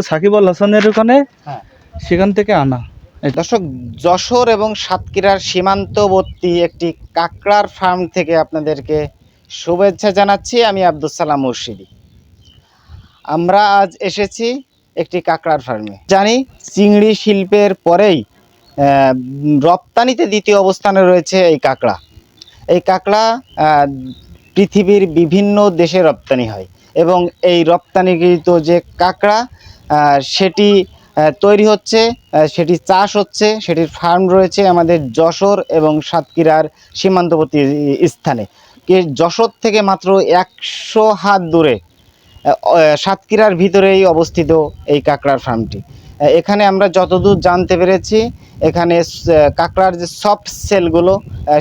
সাকিব আল হাসানের ওখানে হ্যাঁ। সেখান থেকে আনা। দর্শক যশোর এবং সাতক্ষীরার সীমান্তবর্তী একটি কাঁকড়ার ফার্ম থেকে আপনাদেরকে শুভেচ্ছা জানাচ্ছি। আমি আব্দুল সালাম মুর্শিদি। আমরা আজ এসেছি একটি কাঁকড়ার ফার্মে। জানি চিংড়ি শিল্পের পরেই রপ্তানিতে দ্বিতীয় অবস্থানে রয়েছে এই কাঁকড়া। এই কাঁকড়া পৃথিবীর বিভিন্ন দেশে রপ্তানি হয় এবং এই রপ্তানিকৃত যে কাঁকড়া সেটি তৈরি হচ্ছে সেটি চাষ হচ্ছে, সেটির ফার্ম রয়েছে আমাদের যশোর এবং সাতক্ষীরার সীমান্তবর্তী স্থানে। যশোর থেকে মাত্র একশো হাত দূরে সাতক্ষীরার ভিতরেই অবস্থিত এই কাঁকড়ার ফার্মটি। এখানে আমরা যতদূর জানতে পেরেছি, এখানে কাঁকড়ার যে সফট সেলগুলো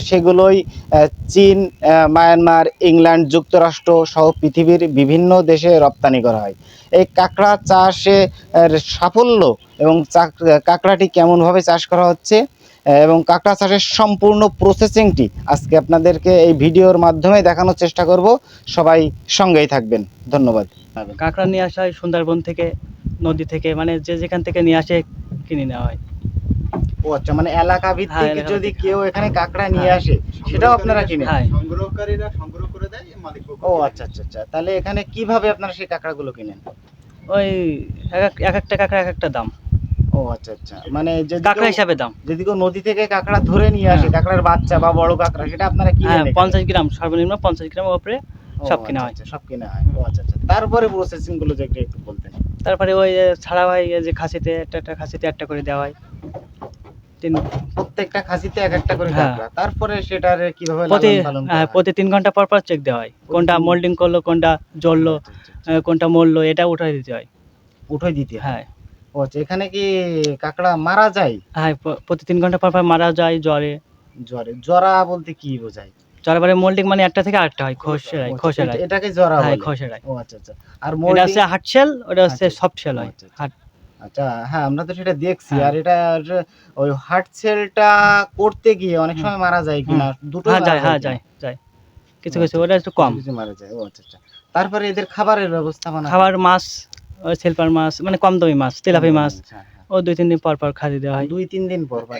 সেগুলোই চীন মায়ানমার, ইংল্যান্ড যুক্তরাষ্ট্র সহ পৃথিবীর বিভিন্ন দেশে রপ্তানি করা হয়। এই কাঁকড়া চাষে সাফল্য এবং কাঁকড়াটি কেমনভাবে চাষ করা হচ্ছে এবং কাঁকড়া চাষের সম্পূর্ণ প্রসেসিংটি আজকে আপনাদেরকে এই ভিডিওর মাধ্যমে দেখানোর চেষ্টা করব। সবাই সঙ্গেই থাকবেন। ধন্যবাদ। কাঁকড়া নিয়ে আসা সুন্দরবন থেকে। নদী থেকে মানে যে যেখান থেকে নিয়ে আসে কিনে নেওয়া হয়। ও আচ্ছা মানে এলাকা হ্যাঁ, ভিত্তিক যদি কেউ এখানে কাঁকড়া নিয়ে হ্যাঁ। আসে সেটাও আপনারা হ্যাঁ। সংগ্রহকারীরা সংগ্রহ করে দেয় মালিক ও আচ্ছা আচ্ছা আচ্ছা। তাহলে এখানে কীভাবে আপনারা সেই কাঁকড়াগুলো কিনেন? ওই এক এক- এক একটা কাঁকড়া এক একটা দাম। ও আচ্ছা আচ্ছা। মানে যদি কাঁকড়া হিসাবে দাম। যদি কেউ নদী থেকে কাঁকড়া ধরে নিয়ে আসে হ্যাঁ। কাঁকড়ার বাচ্চা বা বড় কাঁকড়া সেটা আপনারা কিনে হ্যাঁ পঞ্চাশ গ্রাম সর্বনিম্ন পঞ্চাশ গ্রামের উপরে সব কেনা হয়। সব কিনা হয়। ও আচ্ছা আচ্ছা। তারপরে প্রসেসিংগুলো যে একটু একটু বলতেন। তারপরে ওই যে ছাড়া হয় যে খাসিতে একটা একটা খাসিতে একটা করে দেওয়া হয়। তিন প্রত্যেকটা খাসিতে এক একটা করে হ্যাঁ। কাঁকড়া তারপরে সেটারে কীভাবে প্রতি হ্যাঁ প্রতি তিন ঘণ্টা পর পর চেক দেওয়া হয়। কোনটা মোল্ডিং করল কোনটা জ্বললো আচ্ছা, আচ্ছা, আচ্ছা। কোনটা মরলো এটা উঠাই দিতে হয়। উঠাই দিতে হয়? ও এখানে কি কাঁকড়া মারা যায়? হ্যাঁ প্রতি তিন ঘণ্টা পর পর মারা যায় জ্বরে। জ্বরে। জ্বরা বলতে কি বোঝায়? মোল্ডিং মানে একটা থেকে আরেকটা হয় খোসেরাই আচ্ছা, খোসেরাই এটাকে জরা হ্যাঁ খোসেরাই ও আচ্ছা আচ্ছা। আর এটা হচ্ছে হার্ট শেল ওটা হচ্ছে আচ্ছা, সফট শেল হয়। আচ্ছা, আচ্ছা। আচ্ছা হ্যাঁ আমরা তো সেটা দেখছি। হ্যাঁ। আর এটা ওই হার্ট সেলটা করতে গিয়ে অনেক সময় মারা যায় কিনা দুটো হ্যাঁ যায় হ্যাঁ যায়। যায় কিছু কিছু ওটা একটু কম। কিছু মারা যায়। ও আচ্ছা আচ্ছা। তারপরে এদের খাবারের ব্যবস্থাপনা খাবার মাছ ওই সিলভার মাছ মানে কম দামি মাছ তেলাপি মাছ। আচ্ছা, হ্যাঁ। ও দুই তিন দিন পর পর খাদি দেওয়া হয়। দুই তিন দিন পর পর।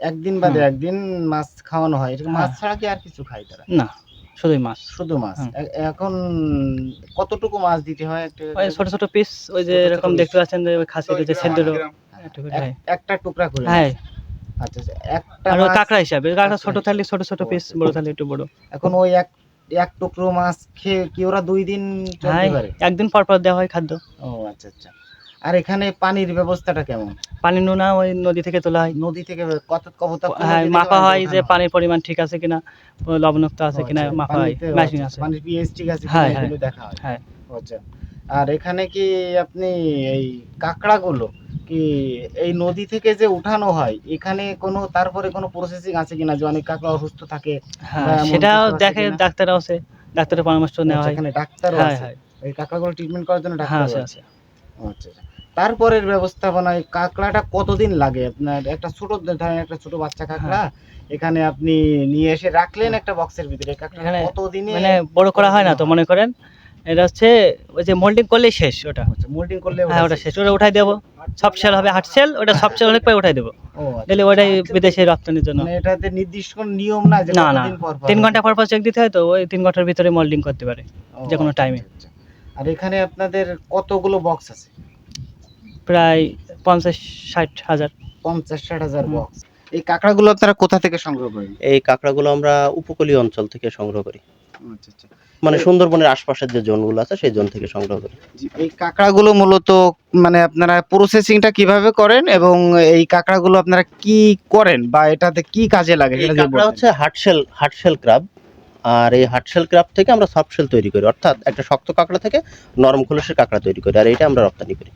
একদিন বাদে একদিন। মাছ খাওয়ানো হয়। এটা হ্যাঁ। মাছ ছাড়া কি আর কিছু খায় তারা? না শুধুই মাছ। শুধু মাছ। এখন কতটুকু মাছ দিতে হয় একটা ওই ছোট ছোট পিস ওই যে ছোট ছোট এরকম দেখতে পাচ্ছেন যে ওই খাসিতে যে সেদ্ধ একটু এক- খায়। একটা টুকরা করে। হ্যাঁ। আচ্ছা আচ্ছা একটা আর কাঁকড়া হিসাবে কাঁকড়া ছোট কাঁকড়া থাকলে ছোট ছোট পিস আচ্ছা, বড় আচ্ছা। থাকলে একটু বড়। এখন ওই এক এক টুকরো মাছ খেয়ে কি ওরা দুই দিন চলতে হ্যাঁ পারে? একদিন পর পর দেওয়া হয় খাদ্য। ও আচ্ছা আচ্ছা। আর এখানে পানির ব্যবস্থাটা কেমন? পানি নোনা ওই নদী থেকে তোলা হয়। নদী থেকে কত কবতা হ্যাঁ মাপা হয় যে পানির পরিমাণ ঠিক আছে কিনা লবণাক্ত আছে কিনা মাপা হয় মেশিন আছে আচ্ছা, পানির পিএইচ ঠিক আছে হ্যাঁ, কিনা হ্যাঁ। এগুলো দেখা হয়। হ্যাঁ। আচ্ছা আর এখানে কি আপনি এই কাঁকড়াগুলো কি এই নদী থেকে যে উঠানো হয় এখানে কোনো তারপরে কোনো প্রসেসিং আছে কিনা যে অনেক কাঁকড়া অসুস্থ থাকে হ্যাঁ বা সেটাও দেখে কিনা? ডাক্তারও আছে ডাক্তারের পরামর্শ নেওয়া আচ্ছা, হয়। এখানে ডাক্তারও হ্যাঁ আছে। হ্যাঁ। এই কাঁকড়াগুলো ট্রিটমেন্ট করার জন্য হ্যাঁ ডাক্তার আছে আছে। আছে। আচ্ছা আচ্ছা। তারপরের ব্যবস্থাপনায় কাঁকড়াটা কতদিন লাগে আপনার একটা ছোট ধরেন একটা ছোট বাচ্চা কাঁকড়া এখানে আপনি নিয়ে এসে রাখলেন একটা বক্সের ভিতরে কাঁকড়া কতদিনে মানে বড় করা হয় না তো মনে করেন এটা হচ্ছে ওই যে মোল্ডিং করলেই শেষ ওটা মোল্ডিং করলে হ্যাঁ ওটা শেষ ওটা উঠাই দেবো সব সেল হবে হাট সেল ওটা সব সেল হলে পরে উঠাই দেবো ও আচ্ছা। দিলে ওটাই বিদেশে রপ্তানির জন্য মানে এটাতে নির্দিষ্ট কোনো নিয়ম না যে না, না। কতদিন পর পর তিন? ঘণ্টা পর পর চেক দিতে হয় তো ওই তিন ঘণ্টার ভিতরে মোল্ডিং করতে পারে যে কোনো আচ্ছা, টাইমে। আচ্ছা, আচ্ছা। আর এখানে আপনাদের কতগুলো বক্স আছে প্রায় পঞ্চাশ ষাট হাজার। পঞ্চাশ ষাট হাজার। বক্স এই কাঁকড়াগুলো আপনারা কোথা থেকে সংগ্রহ করেন? এই কাঁকড়াগুলো আমরা উপকূলীয় অঞ্চল থেকে সংগ্রহ করি। আচ্ছা আচ্ছা। মানে সুন্দরবনের আশপাশের যে জোনগুলো আছে সেই জোন থেকে সংগ্রহ করি। জি, এই কাঁকড়াগুলো মূলত মানে আপনারা প্রসেসিংটা কীভাবে করেন এবং এই কাঁকড়াগুলো আপনারা কি করেন বা এটাতে কি কাজে লাগে এই কাঁকড়া হচ্ছে হার্টশেল হার্টশেল ক্রাব আর এই হার্টশেল ক্রাব থেকে আমরা সফট শেল তৈরি করি। অর্থাৎ একটা শক্ত কাঁকড়া থেকে নরম খোলসের কাঁকড়া তৈরি করি আর এটা আমরা রপ্তানি করি।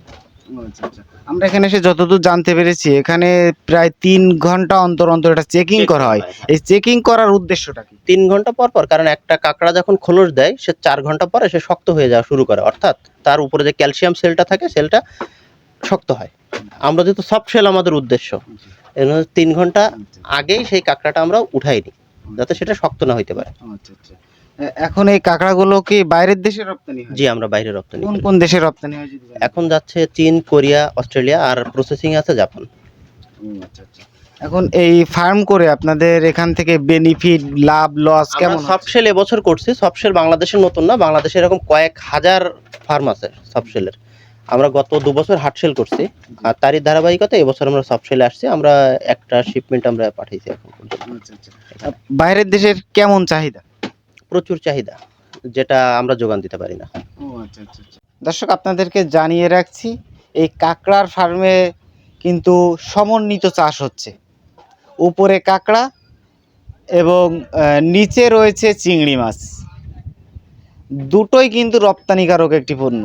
আমরা এখানে এসে যতদূর জানতে পেরেছি এখানে প্রায় তিন ঘণ্টা অন্তর অন্তর এটা চেকিং করা হয়। এই চেকিং করার উদ্দেশ্যটা কি? তিন ঘণ্টা পর পর কারণ একটা কাঁকড়া যখন খোলস দেয় সে চার ঘণ্টা পরে সে শক্ত হয়ে যাওয়া শুরু করে। অর্থাৎ তার উপরে যে ক্যালসিয়াম সেলটা থাকে সেলটা শক্ত হয়। আমরা যেহেতু সফট শেল আমাদের উদ্দেশ্য। তিন ঘণ্টা আগেই সেই কাঁকড়াটা আমরা উঠাই নিই যাতে সেটা শক্ত না হইতে পারে। আচ্ছা আচ্ছা। এখন এই কাঁকড়াগুলো কি বাইরের দেশে রপ্তানি হয় জি আমরা বাইরে রপ্তানি কোন। কোন দেশে রপ্তানি হয় যদি? এখন যাচ্ছে চীন কোরিয়া অস্ট্রেলিয়া আর প্রসেসিং আছে জাপান হুম, আচ্ছা, আচ্ছা। এখন এই ফার্ম করে আপনাদের এখান থেকে বেনিফিট লাভ লস কেমন সফট সেল এবছর করছি সফট সেল বাংলাদেশের নতুন না বাংলাদেশে এরকম কয়েক হাজার ফার্ম আছে সফট সেলের আমরা গত দু বছর হাট সেল করছি আর তারই ধারাবাহিকতা এবছর আমরা সফট সেলে আসছি আমরা একটা শিপমেন্ট আমরা পাঠিয়েছি এখন পর্যন্ত। আচ্ছা, আচ্ছা। আহ, বাইরের দেশের কেমন চাহিদা প্রচুর চাহিদা যেটা আমরা যোগান দিতে পারি না। দর্শক আপনাদেরকে জানিয়ে রাখছি এই কাঁকড়ার ফার্মে কিন্তু সমন্বিত চাষ হচ্ছে। উপরে কাঁকড়া এবং নিচে রয়েছে চিংড়ি মাছ। দুটোই কিন্তু রপ্তানিকারক একটি পণ্য।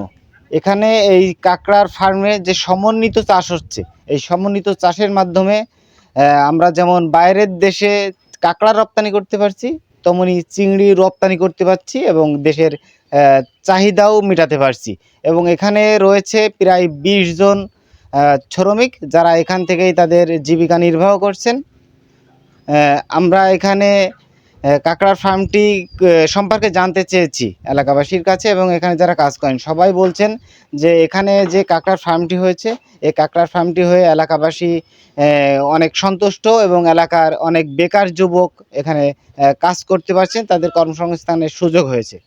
এখানে এই কাঁকড়ার ফার্মে যে সমন্বিত চাষ হচ্ছে এই সমন্বিত চাষের মাধ্যমে আমরা যেমন বাইরের দেশে কাঁকড়া রপ্তানি করতে পারছি তেমনি চিংড়ি রপ্তানি করতে পারছি এবং দেশের চাহিদাও মেটাতে পারছি। এবং এখানে রয়েছে প্রায় বিশ জন শ্রমিক যারা এখান থেকেই তাদের জীবিকা নির্বাহ করছেন। আমরা এখানে কাঁকড়ার ফার্মটি সম্পর্কে জানতে চেয়েছি এলাকাবাসীর কাছে এবং এখানে যারা কাজ করেন, সবাই বলছেন যে এখানে যে কাঁকড়ার ফার্মটি হয়েছে, এই কাঁকড়ার ফার্মটি হয়ে এলাকাবাসী অনেক সন্তুষ্ট এবং এলাকার অনেক বেকার যুবক এখানে কাজ করতে পারছেন, তাদের কর্মসংস্থানের সুযোগ হয়েছে।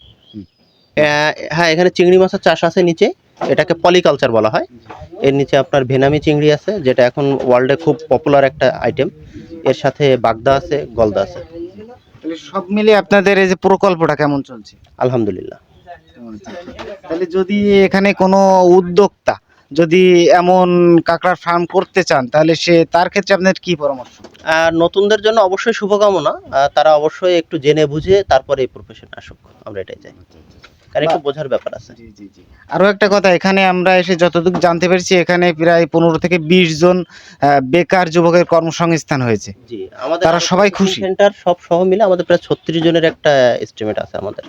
হ্যাঁ এখানে চিংড়ি মাছের চাষ আছে নিচে, এটাকে পলিকালচার বলা হয়। এর নিচে আপনার ভেনামি চিংড়ি আছে, যেটা এখন ওয়ার্ল্ডে খুব পপুলার একটা আইটেম এর সাথে বাগদা আছে, গলদা আছে। তাহলে সব মিলে আপনাদের এই যে প্রকল্পটা কেমন চলছে? আলহামদুলিল্লাহ। তাহলে যদি এখানে কোনো উদ্যোক্তা যদি এমন কাঁকড়ার ফার্ম করতে চান তাহলে সে তার ক্ষেত্রে আপনার কি পরামর্শ? নতুনদের জন্য অবশ্যই শুভকামনা। তারা অবশ্যই একটু জেনে বুঝে তারপরে এই প্রফেশন আসুক। আমরা এটাই চাই। কারণ একটু বোঝার ব্যাপার আছে। জি জি জি। আরও একটা কথা এখানে আমরা এসে যতটুকু জানতে পেরেছি এখানে প্রায় পনেরো থেকে বিশ জন বেকার যুবকের কর্মসংস্থান হয়েছে। জি আমাদের তারা সবাই খুশি? সেন্টার সব সহ মিলে আমাদের প্রায় ছত্রিশ জনের একটা এস্টিমেট আছে আমাদের।